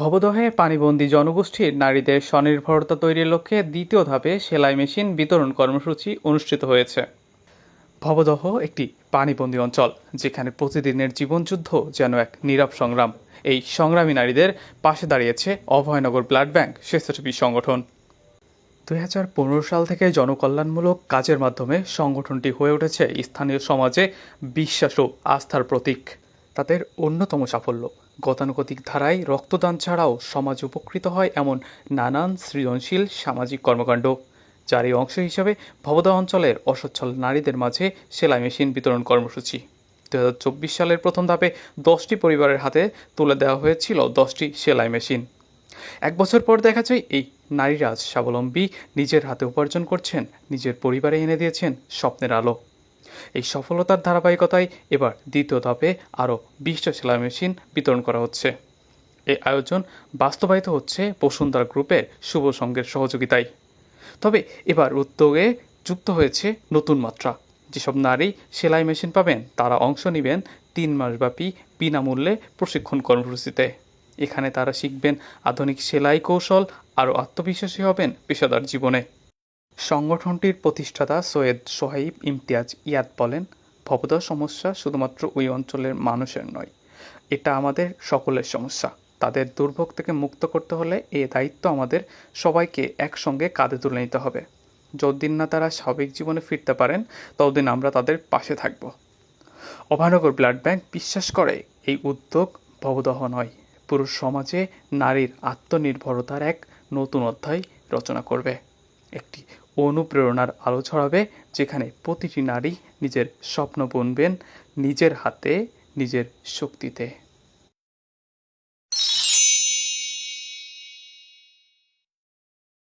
ভবদহে পানিবন্দী জনগোষ্ঠীর নারীদের স্বনির্ভরতা তৈরির লক্ষ্যে দ্বিতীয় ধাপে সেলাই মেশিন বিতরণ কর্মসূচি অনুষ্ঠিত হয়েছে। ভবদহ একটি পানিবন্দী অঞ্চল, যেখানে প্রতিদিনের জীবনযুদ্ধ যেন এক নীরব সংগ্রাম। এই সংগ্রামী নারীদের পাশে দাঁড়িয়েছে অভয়নগর ব্লাড ব্যাংক স্বেচ্ছাসেবী সংগঠন। দু হাজার পনেরো সাল থেকে জনকল্যাণমূলক কাজের মাধ্যমে সংগঠনটি হয়ে উঠেছে স্থানীয় সমাজে বিশ্বাস ও আস্থার প্রতীক। তাদের অন্যতম সাফল্য। গতানুগতিক ধারায় রক্তদান ছাড়াও সমাজ উপকৃত হয় এমন নানান সৃজনশীল সামাজিক কর্মকাণ্ড। যার এই অংশ হিসেবে ভবদা অঞ্চলের অসচ্ছল নারীদের মাঝে সেলাই মেশিন বিতরণ কর্মসূচি। দু হাজার চব্বিশ সালের প্রথম ধাপে দশটি পরিবারের হাতে তুলে দেওয়া হয়েছিল দশটি সেলাই মেশিন। এক বছর পর দেখা যায় এই নারীরা স্বাবলম্বী নিজের হাতে উপার্জন করছেন, নিজের পরিবারে এনে দিয়েছেন স্বপ্নের আলো। এই সফলতার ধারাবাহিকতায় এবার দ্বিতীয় ধাপে আরও বিশটা সেলাই মেশিন বিতরণ করা হচ্ছে। এই আয়োজন বাস্তবায়িত হচ্ছে বসুন্ধরা গ্রুপের শুভ সংঘের সহযোগিতায়। তবে এবার উদ্যোগে যুক্ত হয়েছে নতুন মাত্রা। যেসব নারী সেলাই মেশিন পাবেন, তারা অংশ নেবেন তিন মাসব্যাপী বিনামূল্যে প্রশিক্ষণ কর্মসূচিতে। এখানে তারা শিখবেন আধুনিক সেলাই কৌশল, আরও আত্মবিশ্বাসী হবেন পেশাদার জীবনে। সংগঠনটির প্রতিষ্ঠাতা সৈয়দ সোহাইব ইমতিয়াজ ইয়াদ বলেন ভবদহ সমস্যা শুধুমাত্র ওই অঞ্চলের মানুষের নয়, এটা আমাদের সকলের সমস্যা। তাদের দুর্ভোগ থেকে মুক্ত করতে হলে এ দায়িত্ব আমাদের সবাইকে একসঙ্গে কাঁধে তুলে নিতে হবে। যতদিন না তারা স্বাভাবিক জীবনে ফিরতে পারেন, ততদিন আমরা তাদের পাশে থাকব। অভয়নগর ব্লাড ব্যাংক বিশ্বাস করে, এই উদ্যোগ ভবদহ নয়, পুরো সমাজে নারীর আত্মনির্ভরতার এক নতুন অধ্যায় রচনা করবে। একটি অনুপ্রেরণার আলো ছড়াবে যেখানে প্রতিটি নারী নিজের স্বপ্ন বুনবেন নিজের হাতে নিজের শক্তিতে।